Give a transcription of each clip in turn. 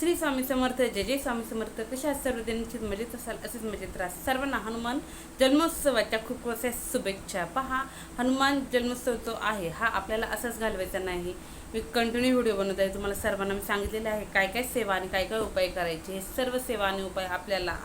श्री स्वामी समर्थ जय जय स्वामी समर्थ. कशा सर्व दिनचित मजेत असाल असेच मजेत राहा सर्वांना हनुमान जन्मोत्सवाच्या खूप खूप शुभेच्छा. पहा हनुमान जन्मोत्सव जो आहे हा आपल्याला असाच घालवायचा नाही. मी कंटिन्यू व्हिडिओ बनवत आहे. तुम्हाला सर्वांना मी सांगितलेले आहे काय काय सेवा आणि काय काय उपाय करायचे? हे सर्व सेवा आणि उपाय आपल्याला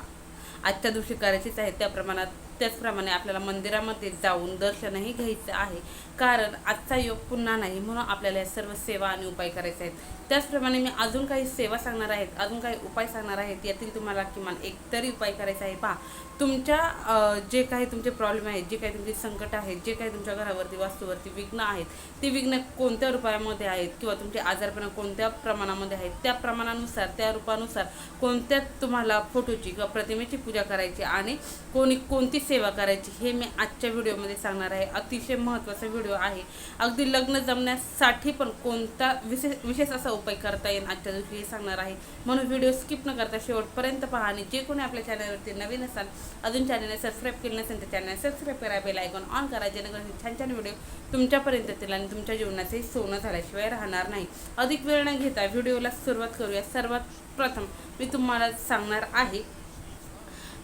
आजच्या दिवशी करायचेच आहे त्या प्रमाणात त्याचप्रमाणे आपल्याला मंदिरामध्ये जाऊन दर्शनही घ्यायचं आहे. कारण आजचा योग पुन्हा नाही म्हणून आपल्याला या सर्व सेवा आणि उपाय करायचे आहेत. त्याचप्रमाणे मी अजून काही सेवा सांगणार आहेत अजून काही उपाय सांगणार आहेत यातील तुम्हाला किमान एक तरी उपाय करायचा आहे. पहा तुमच्या जे काही तुमचे प्रॉब्लेम आहेत जे काही तुमचे संकट आहेत जे काही तुमच्या घरावरती वास्तूवरती विघ्न आहेत ते विघ्न कोणत्या रूपामध्ये आहेत किंवा तुमचे आजारपणा कोणत्या प्रमाणामध्ये आहेत त्या प्रमाणानुसार त्या रूपानुसार कोणत्या तुम्हाला फोटोची किंवा प्रतिमेची पूजा करायची आणि कोणी कोणती सेवा करायची हे मी आजच्या व्हिडिओमध्ये सांगणार आहे. अतिशय महत्त्वाचा व्हिडिओ आहे. अगदी लग्न जमण्यासाठी पण कोणता विशेष विशेष असा उपाय करता येईल आजच्या दिवशी हे सांगणार आहे. म्हणून व्हिडिओ स्किप न करता शेवटपर्यंत पहा आणि जे कोणी आपल्या चॅनलवरती नवीन असाल अजून चॅनलने सबस्क्राईब केलं नसेल तर चॅनल सबस्क्राईब करा. बेल आयकॉन ऑन करा. जेणेकरून छान छान व्हिडिओ तुमच्यापर्यंत येतील आणि तुमच्या जीवनाचे सोनं झाल्याशिवाय राहणार नाही. अधिक वेळ न घेता व्हिडिओला सुरुवात करूया. सर्वात प्रथम मी तुम्हाला सांगणार आहे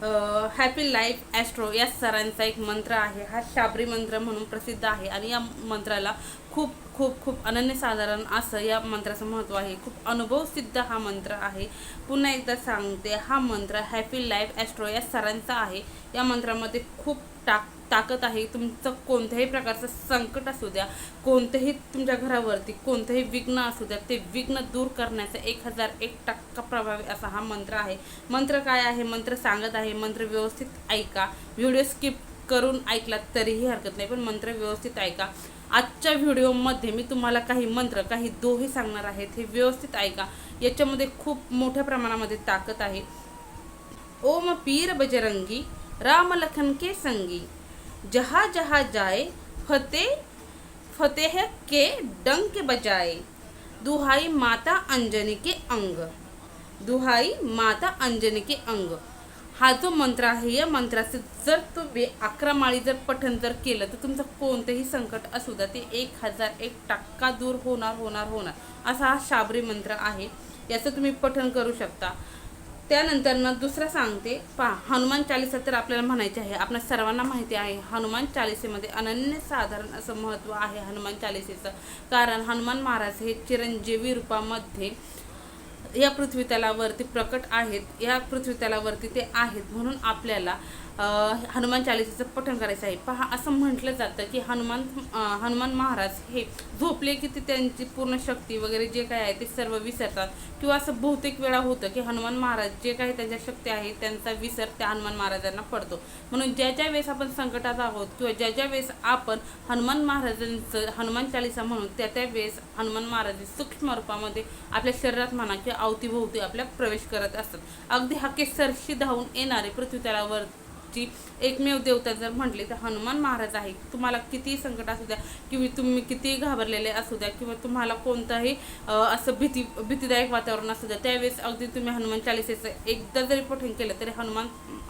हॅपी लाईफ ॲस्ट्रो या सरांचा एक मंत्र आहे. हा शाबरी मंत्र म्हणून प्रसिद्ध आहे आणि या मंत्राला खूप खूप खूप अनन्यसाधारण असं या मंत्राचं महत्त्व आहे. खूप अनुभव सिद्ध हा मंत्र आहे. पुन्हा एकदा सांगते हा मंत्र हॅपी लाईफ ॲस्ट्रो या सरांचा आहे. या मंत्रामध्ये खूप टाक ताकद आहे तुमचं कोणत्याही प्रकारचं संकट असू द्या कोणतंही तुमच्या घरावरती कोणतंही विघ्न असू द्या ते विघ्न दूर करण्याचा एक हजार एक टक्का प्रभावी असा हा मंत्र आहे. मंत्र काय आहे? मंत्र सांगत आहे. मंत्र व्यवस्थित ऐका. व्हिडिओ स्किप करून ऐकला तरीही हरकत नाही पण मंत्र व्यवस्थित ऐका. आजच्या व्हिडिओमध्ये मी तुम्हाला काही मंत्र काही दोहे सांगणार आहेत हे व्यवस्थित ऐका. याच्यामध्ये खूप मोठ्या प्रमाणामध्ये ताकद आहे. ओम पीर बजरंगी राम लखन के संगी. जहाँ जहाँ जाए फतेह फतेह के डंक बजाए दुहाई माता अंजनी के अंग। दुहाई माता अंजनी के अंग। हा जो मंत्र आहे या मंत्राचं जर तुम्ही अकरा माळी जर पठण जर केलं तर तुमचं कोणतंही संकट असू द्या ते एक हजार एक टक्का दूर होणार होणार होणार. असा हा शाबरी मंत्र आहे. याचं तुम्ही पठण करू शकता. त्यानंतर ना दुसरं सांगते पहा हनुमान चालिसा तर आपल्याला म्हणायचे आहे. आपल्या सर्वांना माहिती आहे हनुमान चालिसेमध्ये अनन्यसाधारण असं महत्त्व आहे हनुमान चालिसेचं. कारण हनुमान महाराज हे चिरंजीवी रूपामध्ये या पृथ्वी तलावरती प्रकट आहेत या पृथ्वी तलावरती ते आहेत. म्हणून आपल्याला हनुमान चालिसेचं पठण करायचं आहे. पहा असं म्हटलं जातं की हनुमान हनुमान महाराज हे झोपले की ते त्यांची पूर्ण शक्ती वगैरे जे काय आहे ते सर्व विसरतात. किंवा असं बहुतेक वेळा होतं की हनुमान महाराज जे काही त्यांच्या शक्ती आहे त्यांचा विसर त्या हनुमान महाराजांना पडतो. म्हणून ज्या ज्या वेळेस आपण संकटात आहोत किंवा ज्या ज्या वेळेस आपण हनुमान महाराजांचं हनुमान चालिसा म्हणून त्या त्या वेळेस हनुमान महाराज सूक्ष्म रूपामध्ये आपल्या शरीरात म्हणा किंवा अवतीभोवती आपल्या प्रवेश करत असतात. अगदी हा सरशी धावून येणारे पृथ्वी जी एकमेव देवता जर म्हटली तर हनुमान महाराज आहे. तुम्हाला कितीही संकट असू द्या किंवा तुम्ही कितीही घाबरलेले असू द्या किंवा तुम्हाला कोणताही असं भीती भीतीदायक वातावरण असू द्या त्यावेळेस अगदी तुम्ही हनुमान चालिसेचं एकदा जरी पठण केलं तरी हनुमान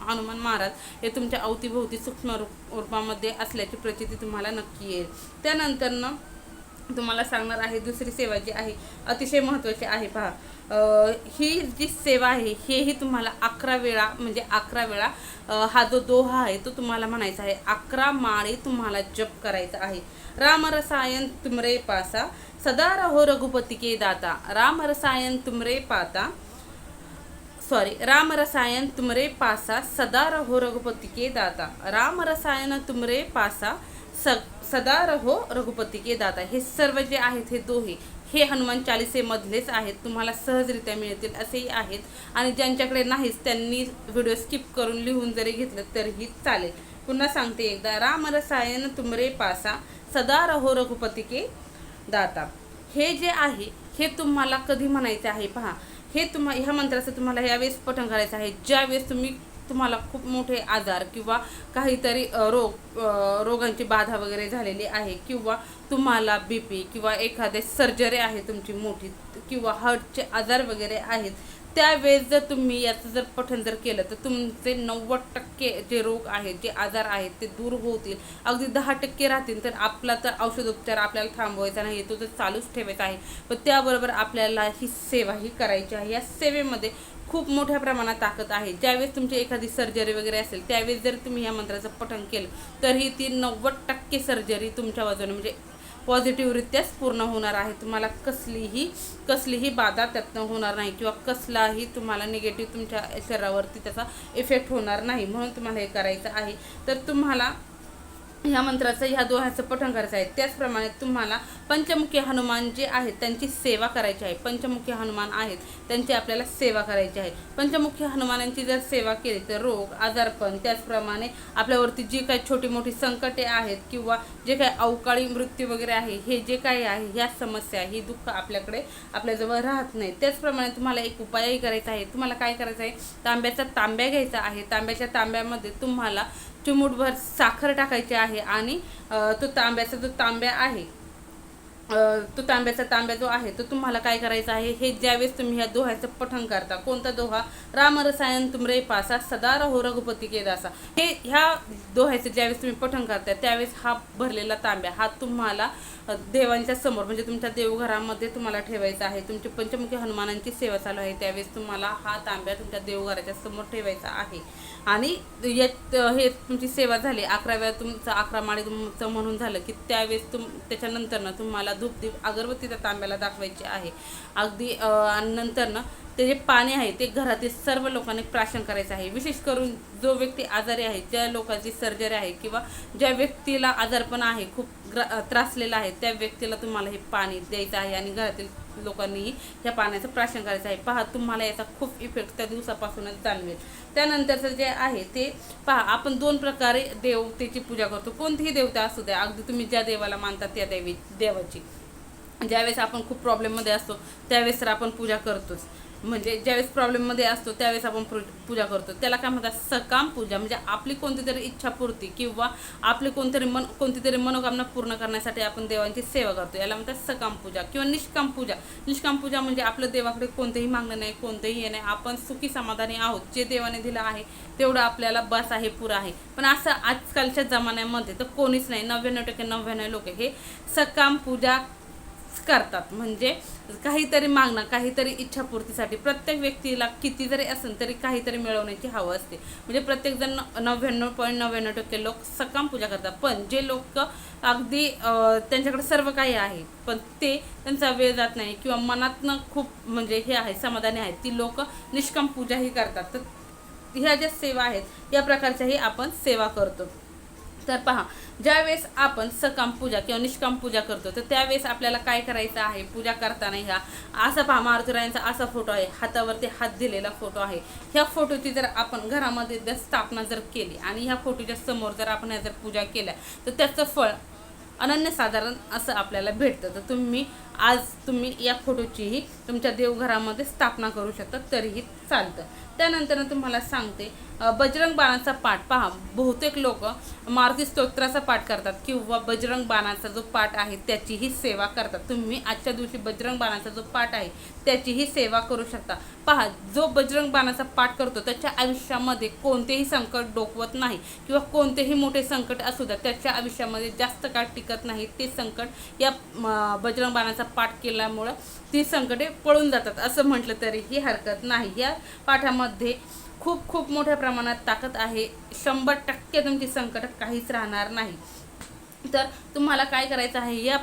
हनुमान महाराज हे तुमच्या अवतीभोवती सूक्ष्म रूप रूपामध्ये असल्याची प्रचिती तुम्हाला नक्की येईल. त्यानंतर ना तुम्हाला सांगणार आहे दुसरी सेवा जी आहे अतिशय महत्त्वाची आहे. पहा ही जी सेवा आहे हेही तुम्हाला अकरा वेळा म्हणजे अकरा वेळा हा जो दोहा आहे तो तुम्हाला म्हणायचा आहे. अकरा माळे तुम्हाला जप करायचा आहे. राम रसायन तुमरे पासा सदा रहो रघुपती के दाता. राम रसायन तुमरे पाता सॉरी राम रसायन तुमरे पासा सदा रहो रघुपती के दाता. राम रसायन तुमरे पासा स सदा रहो रघुपती के दाता. हे सर्व जे आहेत हे दोहे हे हनुमान चालिसेमधलेच आहेत तुम्हाला सहजरित्या मिळतील असेही आहेत. आणि ज्यांच्याकडे नाहीच त्यांनी व्हिडिओ स्किप करून लिहून जरी घेतलं तरीही चालेल. पुन्हा सांगते एकदा राम रसायन तुमरे पासा सदा रहो रघुपती के दाता. हे जे आहे हे तुम्हाला कधी म्हणायचे आहे पहा. हे तुम्हा ह्या मंत्राचं तुम्हाला यावेळेस पठण करायचं आहे. ज्यावेळेस तुम्ही तुम्हाला खूप मोठे आजार किंवा काहीतरी रोग रोगांची बाधा वगैरे झालेली आहे किंवा तुम्हाला बी पी किंवा एखादे सर्जरी आहे तुमची मोठी किंवा हार्टचे आजार वगैरे आहेत त्यावेळेस जर तुम्ही याचं जर पठण जर केलं तर तुमचे नव्वद टक्के जे रोग आहेत जे आजार आहेत ते दूर होतील. अगदी दहा टक्के राहतील तर आपला तर औषधोपचार आपल्याला थांबवायचा नाही तो तर चालूच ठेवायचा आहे. पण त्याबरोबर आपल्याला ही सेवा ही करायची आहे. या सेवेमध्ये खूप मोठ्या प्रमाणात ताकद आहे. ज्यावेळेस तुमची एखादी सर्जरी वगैरे असेल त्यावेळेस जर तुम्ही या मंत्राचं पठण केलं तरीही ती नव्वद टक्के सर्जरी तुमच्या बाजूने म्हणजे पॉझिटिव्हरित्याच पूर्ण होणार आहे. तुम्हाला कसलीही कसलीही बाधा त्यातनं होणार नाही किंवा कसलाही तुम्हाला निगेटिव्ह तुमच्या शरीरावरती त्याचा इफेक्ट होणार नाही म्हणून तुम्हाला हे करायचं आहे. तर तुम्हाला ह्या मंत्राचं ह्या दोह्याचं पठण करायचं आहे. त्याचप्रमाणे तुम्हाला पंचमुखी हनुमान जे आहेत त्यांची सेवा करायची आहे. पंचमुखी हनुमान आहेत त्यांची आपल्याला सेवा करायची आहे. पंचमुखी हनुमानांची जर सेवा केली तर रोग आजारपण त्याचप्रमाणे आपल्यावरती जी काही छोटी मोठी संकटे आहेत किंवा जे काही अवकाळी मृत्यू वगैरे आहे हे जे काही आहे ह्या समस्या ही दुःख आपल्याकडे आपल्याजवळ राहत नाही. त्याचप्रमाणे तुम्हाला एक उपायही करायचा आहे. तुम्हाला काय करायचं आहे? तांब्याचा तांब्या घ्यायचा आहे. तांब्याच्या तांब्यामध्ये तुम्हाला चिमूटभर साखर टाकायची आहे आणि तो तांब्याचा जो तांब्या आहे तो तांब्याचा तांब्या जो आहे तो तुम्हाला काय करायचा आहे? हे ज्यावेळेस तुम्ही ह्या दोह्याचं पठण करता कोणता दोहा? रामरसायन तुमरे पासा सदा रहो रघुपती केदासा हे ह्या दोह्याचं ज्यावेळेस तुम्ही पठण करता त्यावेळेस हा भरलेला तांब्या हा तुम्हाला देवांच्या समोर म्हणजे तुमच्या देवघरामध्ये तुम्हाला ठेवायचा आहे. तुमची पंचमुखी हनुमानांची सेवा चालू आहे त्यावेळेस तुम्हाला हा तांब्या तुमच्या देवघराच्या समोर ठेवायचा आहे. आणि यात हे तुमची सेवा झाली अकराव्या तुमचं अकरा माळी तुमचं म्हणून झालं की त्यावेळेस तुम त्याच्यानंतर ना तुम्हाला धूप दीप अगरबत्ती त्या तांब्याला दाखवायची आहे. अगदी आणि नंतर ना ते जे पाणी आहे ते घरातील सर्व लोकांनी प्राशन करायचं आहे. विशेष करून जो व्यक्ती आजारी आहे ज्या लोकांची सर्जरी आहे किंवा ज्या व्यक्तीला आजारपण आहे खूप त्रासलेला आहे त्या व्यक्तीला तुम्हाला हे पाणी द्यायचं आहे आणि घरातील लोकांनीही ह्या पाण्याचं प्राशन करायचं आहे. पहा तुम्हाला याचा खूप इफेक्ट त्या दिवसापासूनच जाणवेल. त्यानंतरचं जे आहे ते पहा आपण दोन प्रकारे देवतेची पूजा करतो. कोणतीही देवता असू द्या अगदी तुम्ही ज्या देवाला मानता त्या देवी देवाची. ज्यावेळेस आपण खूप प्रॉब्लेममध्ये असतो त्यावेळेस तर आपण पूजा करतोच. म्हणजे ज्यावेळेस प्रॉब्लेममध्ये असतो त्यावेळेस आपण पूजा करतो. त्याला काय म्हणतात? सकाम पूजा. म्हणजे आपली कोणती तरी इच्छापूर्ती किंवा आपली कोणतरी मन कोणती तरी मनोकामना पूर्ण करण्यासाठी आपण देवांची सेवा करतो. याला म्हणतात सकाम पूजा किंवा निष्काम पूजा. निष्काम पूजा म्हणजे आपलं देवाकडे कोणतंही मागणं नाही कोणतंही हे नाही. आपण सुखी समाधानी आहोत. जे देवाने दिलं आहे तेवढं आपल्याला बस आहे पुरं आहे. पण असं आजकालच्या जमान्यामध्ये तर कोणीच नाही. नव्याण्णव टक्के नव्याण्णव लोक हे सकाम पूजा करतात. म्हणजे काहीतरी मागणं काहीतरी इच्छापूर्तीसाठी प्रत्येक व्यक्तीला किती जरी असेल तरी काहीतरी मिळवण्याची हवं असते. म्हणजे प्रत्येकजण नव्याण्णव पॉईंट नव्याण्णव टक्के लोक सकाम पूजा करतात. पण जे लोक अगदी त्यांच्याकडे सर्व काही आहे पण ते त्यांचा वेळ जात नाही किंवा मनातनं खूप म्हणजे हे आहे समाधानी आहेत ती लोक निष्काम पूजाही करतात. तर ह्या ज्या सेवा आहेत या प्रकारच्याही आपण सेवा करतो. तर पहा ज्यावेळेस आपण सकाम पूजा किंवा निष्काम पूजा करतो तर त्यावेळेस आपल्याला काय करायचं आहे? पूजा करताना ह्या असा पहा मारुतीरायांचा असा फोटो आहे. हातावरती हात दिलेला फोटो आहे. ह्या फोटोची जर आपण घरामध्ये जर स्थापना जर केली आणि ह्या फोटोच्या समोर जर आपण ह्या जर पूजा केल्या तर त्याचं फळ अनन्यसाधारण असं आपल्याला भेटतं. तर तुम्ही आज तुम्ही या फोटोचीही तुमच्या देवघरामध्ये स्थापना करू शकता तरीही चालतं. त्यानंतर तुम्हाला सांगते बजरंग बाणाचा पाठ पहा. बहुतेक लोक मारुती स्तोत्राचा पाठ करतात किंवा बजरंग बाणाचा जो पाठ आहे त्याचीही सेवा करतात. तुम्ही आजच्या दिवशी बजरंग बाणाचा जो पाठ आहे त्याचीही सेवा करू शकता. पहा जो बजरंग बाणाचा पाठ करतो त्याच्या आयुष्यामध्ये कोणतेही संकट डोकवत नाही किंवा कोणतेही मोठे संकट असू द्या त्याच्या आयुष्यामध्ये जास्त काळ टिकत नाही ते संकट या बजरंग बाणाचा पाठ केल्यामुळं ती संकटे पळून जातात. असं म्हटलं तरीही हरकत नाही. या पाठामध्ये खूप खूप मोठ्या प्रमाणात ताकद आहे. शंभर टक्के तुमची संकट काहीच राहणार नाही. तर तुम्हाला काय करायचं आहे? या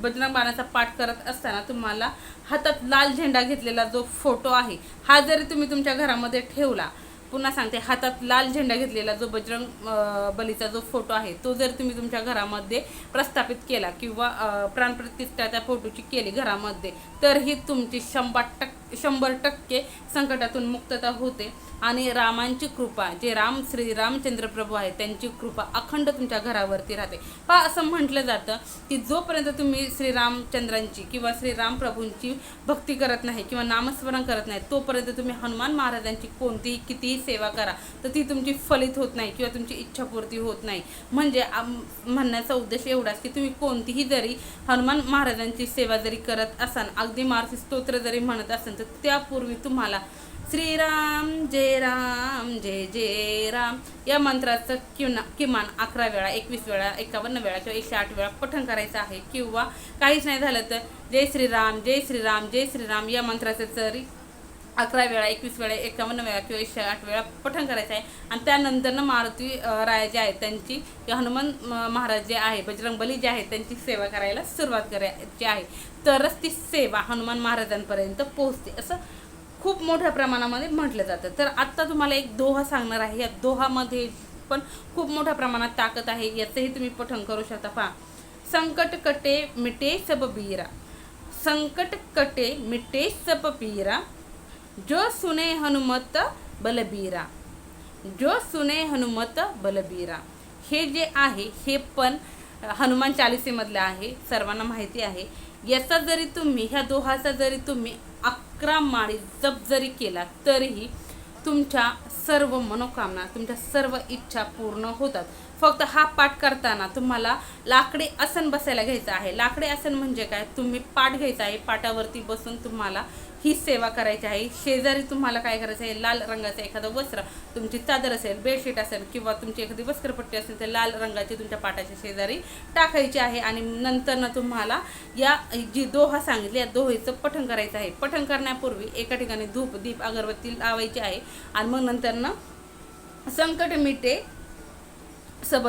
बजरंग बाणाचा पाठ करत असताना तुम्हाला हातात लाल झेंडा घेतलेला जो फोटो आहे हा जरी तुम्ही तुमच्या घरामध्ये ठेवला पुन्हा सांगते हातात लाल झेंडा घेतलेला जो बजरंग बलीचा जो फोटो आहे तो जर तुम्ही तुमच्या घरामध्ये प्रस्थापित केला किंवा प्राणप्रतिष्ठा त्या फोटोची केली घरामध्ये तर ही तुमची शंभर टक्के शंभर टक्के संकटातून मुक्तता होते. आणि रामांची कृपा जे राम श्री रामचंद्र प्रभू आहेत त्यांची कृपा अखंड तुमच्या घरावरती राहते. पहा असं म्हटलं जातं की जोपर्यंत तुम्ही श्रीरामचंद्रांची किंवा श्रीराम प्रभूंची भक्ती करत नाही किंवा नामस्मरण करत नाही तोपर्यंत तुम्ही हनुमान महाराजांची कोणतीही कितीही सेवा करा तर ती तुमची फलित होत नाही किंवा तुमची इच्छापूर्ती होत नाही. म्हणजे आम- म्हणण्याचा उद्देश एवढाच की तुम्ही कोणतीही जरी हनुमान महाराजांची सेवा जरी करत असाल अगदी मारुती स्तोत्र जरी म्हणत असाल तर त्यापूर्वी तुम्हाला श्रीराम जय राम जय जय राम या मंत्राचं किना किमान अकरा वेळा एकवीस वेळा एकावन्न वेळा किंवा एकशे आठ वेळा पठण करायचं आहे किंवा काहीच नाही झालं तर जय श्रीराम जय श्रीराम जय श्रीराम या मंत्राचं जरी अकरा वेळा एकवीस वेळा एकावन्न वेळा किंवा एकशे आठ वेळा पठण करायचं आहे. आणि त्यानंतरनं मारुती राय राया जे आहेत त्यांची हनुमान म- महाराज जे आहे बजरंगबली जे आहेत त्यांची सेवा करायला सुरुवात करायची आहे. तरच ती सेवा हनुमान महाराजांपर्यंत पोहोचते असं खूप मोठ्या प्रमाणामध्ये म्हटलं जातं. तर आत्ता तुम्हाला एक दोहा सांगणार आहे या दोहामध्ये पण खूप मोठ्या प्रमाणात ताकद आहे याचंही तुम्ही पठण करू शकता. पहा. संकट कटे मिटे सब बीरा. संकट कटे मिटे सब बीरा. जो सुने हनुमत बलबीरा जो सुने हनुमत बलबीरा हे जे आहे हे पण हनुमान चालिसेमधलं आहे सर्वांना माहिती आहे. याचा जरी तुम्ही ह्या दोहाचा जरी तुम्ही अकरा माळी जप जरी केला तरीही तुमच्या सर्व मनोकामना तुमच्या सर्व इच्छा पूर्ण होतात. फक्त हा पाठ करताना तुम्हाला लाकडी आसन बसायला घ्यायचं आहे. लाकडी आसन म्हणजे काय? तुम्ही पाठ घ्यायचा आहे. पाटावरती बसून तुम्हाला ही सेवा करायची आहे. शेजारी तुम्हाला काय करायचं आहे? लाल रंगाचं एखादं वस्त्र तुमची चादर असेल बेडशीट असेल किंवा तुमची एखादी वस्त्रपट्टी असेल तर लाल रंगाची तुमच्या पाटाच्या शेजारी टाकायची आहे आणि नंतर तुम्हाला या जी दोहा सांगितली या दोहेचं पठण करायचं आहे. पठण करण्यापूर्वी एका ठिकाणी धूप दीप अगरबत्ती लावायची आहे आणि मग नंतर संकट मिटे सब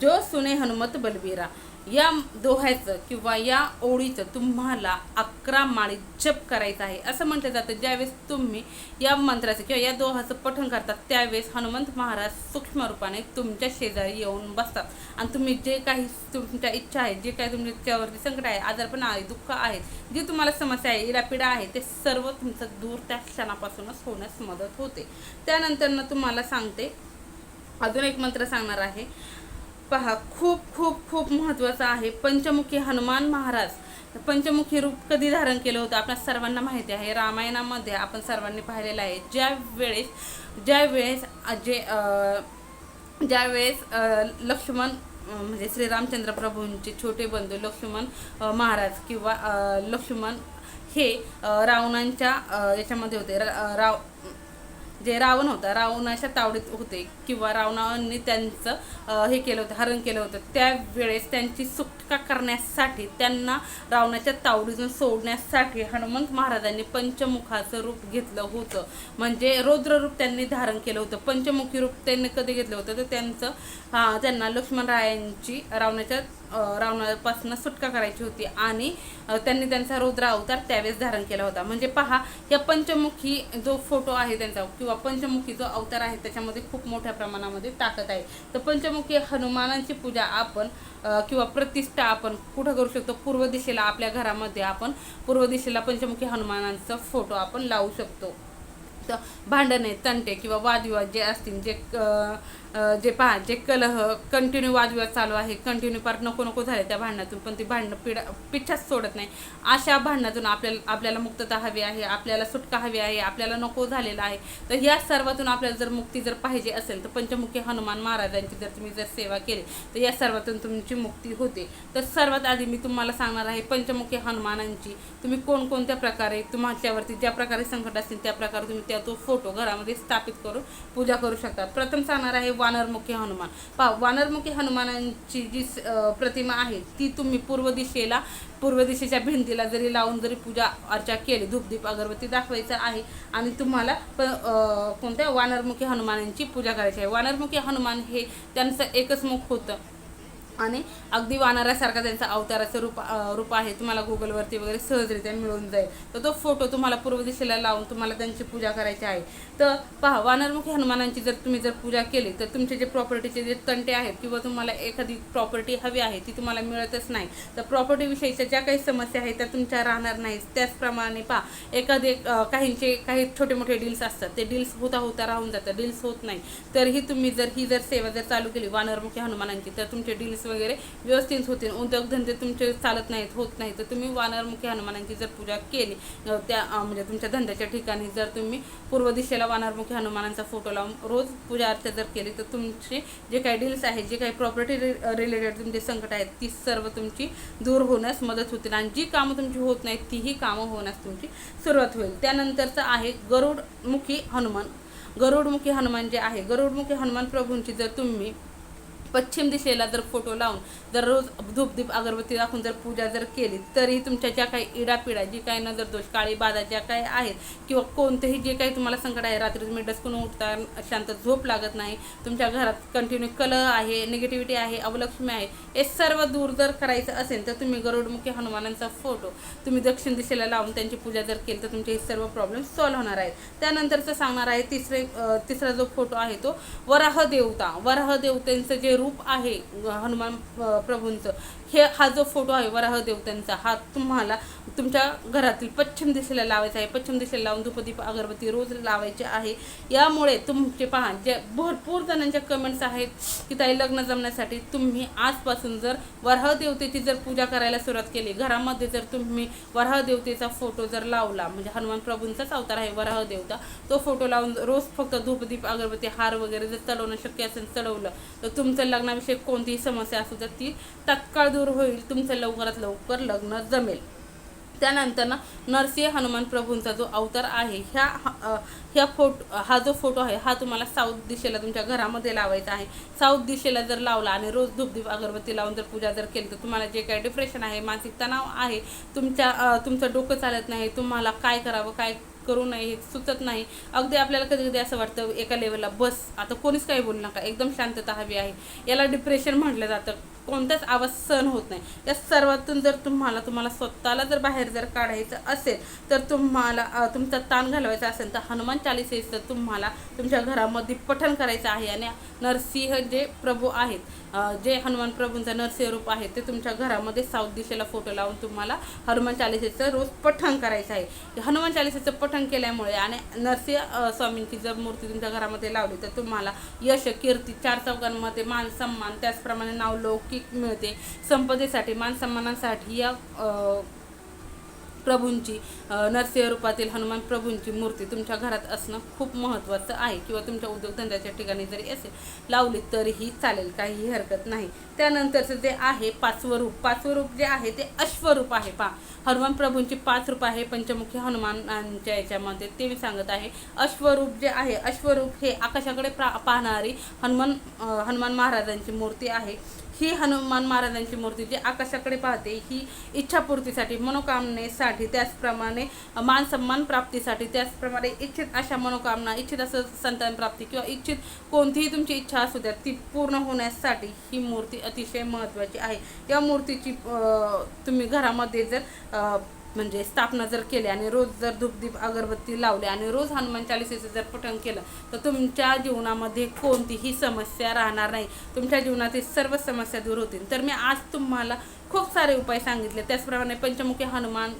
जो सुने हनुमत बलबीरा. या दोह्याचं किंवा या ओळीचं तुम्हाला अकरा माळी जप करायचं आहे. असं म्हटलं जातं. ज्यावेळेस तुम्ही या मंत्राचं किंवा या दोहाचं पठण करतात त्यावेळेस हनुमंत महाराज सूक्ष्म रूपाने तुमच्या शेजारी येऊन बसतात. आणि तुम्ही जे काही तुमच्या इच्छा आहेत जे काही तुमच्यावरती संकट आहे आजारपण आहे दुःख आहे जी तुम्हाला समस्या आहे इडापिडा आहे ते सर्व तुमचं दूर त्या क्षणापासूनच होण्यास मदत होते. त्यानंतर तुम्हाला सांगते अजून एक मंत्र सांगणार आहे. पहा खूप खूप खूप महत्त्वाचं आहे. पंचमुखी हनुमान महाराज. पंचमुखी रूप कधी धारण केलं होतं? आपल्या सर्वांना माहिती आहे. रामायणामध्ये आपण सर्वांनी पाहिलेलं आहे. ज्या वेळेस ज्या वेळेस जे ज्या वेळेस लक्ष्मण म्हणजे श्रीरामचंद्र प्रभूंचे छोटे बंधू लक्ष्मण महाराज किंवा लक्ष्मण हे रावणांच्या याच्यामध्ये होते. राव जे रावण होता रावणाच्या तावडीत होते किंवा रावणाने त्यांचं हे केलं होतं हरण केलं होतं त्यावेळेस त्यांची सुटका करण्यासाठी त्यांना रावणाच्या तावडीतून सोडण्यासाठी हनुमंत महाराजांनी पंचमुखाचं रूप घेतलं होतं. म्हणजे रौद्र रूप त्यांनी धारण केलं होतं. पंचमुखी रूप त्यांनी कधी घेतलं होतं? तर त्यांचं हां त्यांना लक्ष्मणरायांची रावणाच्या रावणापासून सुटका करायची होती आणि त्यांनी त्यांचा रुद्र अवतार त्यावेळेस धारण केला होता. म्हणजे पहा या पंचमुखी जो फोटो आहे त्यांचा किंवा पंचमुखी जो अवतार आहे त्याच्यामध्ये खूप मोठ्या प्रमाणामध्ये ताकद आहे. तर पंचमुखी हनुमानांची पूजा आपण किंवा प्रतिष्ठा आपण कुठं करू शकतो? पूर्व दिशेला आपल्या घरामध्ये आपण पूर्व दिशेला पंचमुखी हनुमानांचा फोटो आपण लावू शकतो. तर भांडणे तंटे किंवा वादविवाद जे असतील जे जे पहा जे कलह कंटिन्यू वादविवाद चालू आहे कंटिन्यू पार नको नको झाले त्या भांडणातून पण ती भांडणं पिढा पिच्छाच सोडत नाही. अशा भांडणातून आपल्याला आपल्याला मुक्तता हवी आहे आपल्याला सुटका हवी आहे आपल्याला नको झालेला आहे. तर या सर्वातून आपल्याला जर मुक्ती जर पाहिजे असेल तर पंचमुखी हनुमान महाराजांची जर तुम्ही जर सेवा केली तर या सर्वातून तुमची मुक्ती होते. तर सर्वात आधी मी तुम्हाला सांगणार आहे पंचमुखी हनुमानांची तुम्ही कोणकोणत्या प्रकारे तुमच्यावरती ज्या प्रकारे संकट असतील त्या प्रकारे तुम्ही त्या तो फोटो घरामध्ये स्थापित करून पूजा करू शकता. प्रथम सांगणार आहे वानरमुखी हनुमान. पहा वानरमुखी हनुमानांची जी स- प्रतिमा आहे ती तुम्ही पूर्व दिशेला पूर्व दिशेच्या भिंतीला जरी लावून जरी पूजा अर्चा केली धूपदीप अगरबत्ती दाखवायचं आहे आणि तुम्हाला प कोणत्या वानरमुखी हनुमानांची पूजा करायची आहे. वानरमुखी हनुमान हे त्यांचं एकच मुख होतं. आणि अगदी वानरासारखा त्यांचा अवताराचं रूप रूप आहे. तुम्हाला गुगलवरती वगैरे सहजरित्या मिळून जाईल. तर तो फोटो तुम्हाला पूर्व दिशेला लावून तुम्हाला त्यांची पूजा करायची आहे. तर पहा वानरमुखी हनुमानांची जर तुम्ही जर पूजा केली तर तुमचे जे प्रॉपर्टीचे जे तंटे आहेत किंवा तुम्हाला एखादी प्रॉपर्टी हवी आहे ती तुम्हाला मिळतच नाही. तर प्रॉपर्टीविषयीच्या ज्या काही समस्या आहेत त्या तुमच्या राहणार नाहीत. त्याचप्रमाणे पहा एखादे काहींचे काही छोटे मोठे डील्स असतात. ते डील्स होता होता राहून जातात. डील्स होत नाही. तरीही तुम्ही जर ही जर सेवा जर चालू केली वानरमुखी हनुमानांची तर तुमचे डील्स बिझनेस वगैरे व्यवस्थित होतील. उद्योगधंदे तुमचे चालत नाहीत होत नाही तर तुम्ही वानरमुखी हनुमानांची जर पूजा केली त्या म्हणजे तुमच्या धंद्याच्या ठिकाणी जर तुम्ही पूर्व दिशेला वानरमुखी हनुमानांचा फोटो लावून रोज पूजा अर्चा जर केली तर तुमचे जे काही डील्स आहेत जे काही प्रॉपर्टी रिलेटेड तुमचे संकट आहेत ती सर्व तुमची दूर होण्यास मदत होतील. आणि जी कामं तुमची होत नाहीत तीही कामं होण्यास तुमची सुरुवात होईल. त्यानंतरचं आहे गरुडमुखी हनुमान. गरुडमुखी हनुमान जे आहे गरुडमुखी हनुमान प्रभूंची जर तुम्ही पश्चिम दिशेला जर फोटो लावून जर रोज धूपदीप अगरबत्ती दाखवून जर पूजा जर केली तरी तुमच्या ज्या काही इडापिडा जी काही नजर दोष काळी बाधा ज्या काही आहेत किंवा कोणतेही जे काही तुम्हाला संकट आहे रात्री तुम्ही डसकून उठता शांत झोप लागत नाही तुमच्या घरात कंटिन्यू कलह आहे निगेटिव्हिटी आहे अवलक्ष्मी आहे हे सर्व दूर जर करायचं असेल तर तुम्ही गरुडमुखी हनुमानांचा फोटो तुम्ही दक्षिण दिशेला लावून त्यांची पूजा जर केली तर तुमचे हे सर्व प्रॉब्लेम सॉल्व्ह होणार आहेत. त्यानंतरचं सांगणार आहे तिसरे तिसरा जो फोटो आहे तो वराह देवता. वराह देवतेंचं जे रूप आहे हनुमान प्रभूंचं. हे हा जो फोटो आहे वराह देवतांचा हा तुम्हाला तुमच्या घरातील पश्चिम दिशेला लावायचा आहे. पश्चिम दिशेला लावून धूपदीप अगरबत्ती रोज लावायचे आहे. यामुळे तुमचे पहा जे भरपूर जणांच्या कमेंट्स आहेत की ताई लग्न जमण्यासाठी तुम्ही आजपासून जर वराह देवतेची जर पूजा करायला सुरुवात केली घरामध्ये जर तुम्ही वराह देवतेचा फोटो जर लावला म्हणजे हनुमान प्रभूंचाच अवतार आहे वराह देवता तो फोटो लावून रोज फक्त धूपदीप अगरबत्ती हार वगैरे जर चढवणं शक्य असेल चढवलं तर तुमचं लग्नाविषयी कोणतीही समस्या असू तर ती तत्काळ दूर होईल तुमचं लवकरात लवकर लग्न जमेल. त्यानंतर ना नरसिंह हनुमान प्रभूंचा जो अवतार आहे ह्या ह्या फोटो हा जो फोटो आहे हा तुम्हाला साऊथ दिशेला तुमच्या घरामध्ये लावायचा आहे. साऊथ दिशेला जर लावला आणि रोज धूपदीप अगरबत्ती लावून जर पूजा जर केली तर तुम्हाला जे काही डिप्रेशन आहे मानसिक तणाव आहे तुमच्या तुमचं डोकं चालत नाही तुम्हाला काय करावं काय करू नये हे सुचत नाही. अगदी आपल्याला कधी कधी असं वाटतं एका लेवलला बस आता कोणीच काही बोलू नका. एकदम शांतता हवी आहे. याला डिप्रेशन म्हटलं जातं. कोणताच आवाज सहन होत नाही. या सर्वातून जर तुम्हाला तुम्हाला स्वतःला जर बाहेर जर काढायचं असेल तर तुम्हाला तुमचा ताण घालवायचा असेल तर हनुमान चालिसेचं तुम्हाला तुमच्या घरामध्ये पठण करायचं आहे आणि नरसिंह जे प्रभू आहेत जे हनुमान प्रभूंचा नरसिंह रूप आहे ते तुमच्या घरामध्ये साऊथ दिशेला फोटो लावून तुम्हाला हनुमान चालिसेचं रोज पठण करायचं आहे. हनुमान चालिसेचं पठण केल्यामुळे आणि नरसिंह स्वामींची जर मूर्ती तुमच्या घरामध्ये लावली तर तुम्हाला यश कीर्ती चार चौघांमध्ये मान सन्मान त्याचप्रमाणे नाव लौकिक मिळते. संपदेसाठी मान सन्मानासाठी या प्रभूंची नरसिंह रूपातील हनुमान प्रभूंची मूर्ती तुमच्या घरात असणं खूप महत्त्वाचं आहे किंवा तुमच्या उद्योगधंद्याच्या ठिकाणी जरी असेल लावली तरीही चालेल काहीही हरकत नाही. त्यानंतरचं जे आहे पाचवं रूप पाचवं रूप जे आहे ते अश्वरूप आहे. पा हनुमान प्रभूंची पाच रूप आहे. पंचमुखी हनुमानांच्या याच्यामध्ये ते मी सांगत आहे. अश्वरूप जे आहे अश्वरूप हे आकाशाकडे प्रा पाहणारी हनुमान हनुमान महाराजांची मूर्ती आहे. ही हनुमान महाराजांची मूर्ती जी आकाशाकडे पाहते ही इच्छापूर्तीसाठी मनोकामनेसाठी त्याचप्रमाणे मान सन्मान प्राप्तीसाठी त्याचप्रमाणे इच्छित अशा मनोकामना इच्छित असं संतान प्राप्ती किंवा इच्छित कोणतीही तुमची इच्छा असू द्या ती पूर्ण होण्यासाठी ही मूर्ती अतिशय महत्त्वाची आहे. या मूर्तीची तुम्ही घरामध्ये जर म्हणजे स्थापना जर केली आणि रोज जर धूपदीप अगरबत्ती लावली आणि रोज हनुमान चालिसेचं जर पठण केलं तर तुमच्या जीवनामध्ये कोणतीही समस्या राहणार नाही. तुमच्या जीवनातील सर्व समस्या दूर होतील. तर मी आज तुम्हाला खूप सारे उपाय सांगितले. त्याचप्रमाणे पंचमुखी हनुमान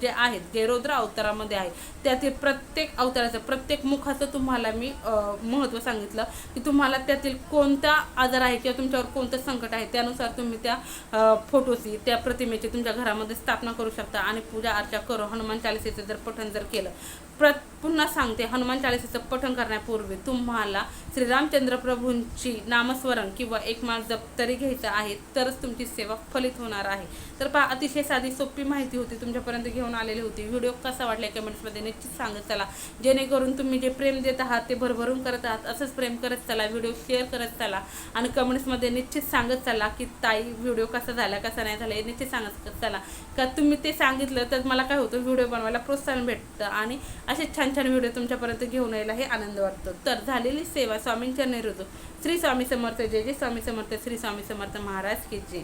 जे आहेत जे रौद्र अवतारामध्ये आहे त्यातील प्रत्येक अवताराचं प्रत्येक मुखाचं तुम्हाला मी महत्त्व सांगितलं की तुम्हाला त्यातील कोणता आजार आहे किंवा तुमच्यावर कोणतं संकट आहे त्यानुसार तुम्ही त्या फोटोची त्या प्रतिमेची तुमच्या घरामध्ये स्थापना करू शकता आणि पूजा अर्चा करून हनुमान चालिसेचं जर पठण जर केलं प्रत पुन्हा सांगते हनुमान चालिसेचं पठण करण्यापूर्वी तुम्हाला श्रीरामचंद्र प्रभूंची नामस्मरण किंवा एक माळ जप तरी घ्यायचा आहे तरच तुमची सेवा फलित होणार आहे. तर पहा अतिशय साधी सोपी माहिती होती तुमच्यापर्यंत घेऊन आलेली होती. व्हिडिओ कसा वाटला कमेंट्समध्ये निश्चित सांगत चला. जेणेकरून तुम्ही जे प्रेम देत आहात ते भरभरून करत आहात असंच प्रेम करत चला व्हिडिओ शेअर करत चला. आणि कमेंट्समध्ये निश्चित सांगत चला की ताई व्हिडिओ कसा झाला कसा नाही झाला हे निश्चित सांगत चला. का तुम्ही ते सांगितलं तर मला काय होतं व्हिडिओ बनवायला प्रोत्साहन भेटतं. आणि असे छान छान व्हिडिओ तुमच्यापर्यंत घेऊन यायला हे आनंद वाटतो. तर झालेली सेवा स्वामींच्या निरुद्ध श्री स्वामी समर्थ जय जय स्वामी समर्थ श्री स्वामी समर्थ महाराज की जय.